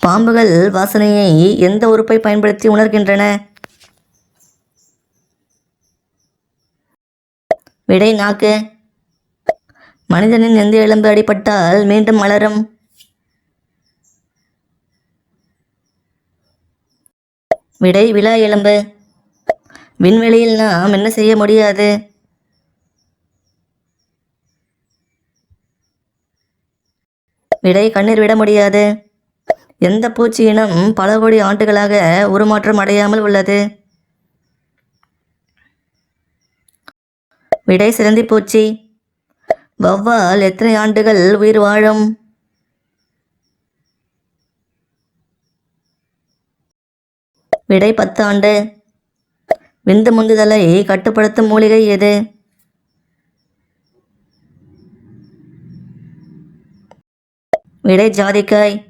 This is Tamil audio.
பாம்புகள் வாசனையை எந்த உறுப்பை பயன்படுத்தி உணர்கின்றன? விடை நாக்கு. மனிதனின் எந்த எலும்பு அடிபட்டால் மீண்டும் மலரும்? விடை விழா எலும்பு. விண்வெளியில் நாம் என்ன செய்ய முடியாது? விடை கண்ணீர் விட முடியாது. எந்த பூச்சி இனம் பல கோடி ஆண்டுகளாக உருமாற்றம் அடையாமல் உள்ளது? விடை சிறந்தி பூச்சி. வௌவால் எத்தனை ஆண்டுகள் உயிர் வாழும்? விடை பத்து ஆண்டு. விந்து முந்துதலை கட்டுப்படுத்தும் மூலிகை எது? விடை ஜாதிக்காய்.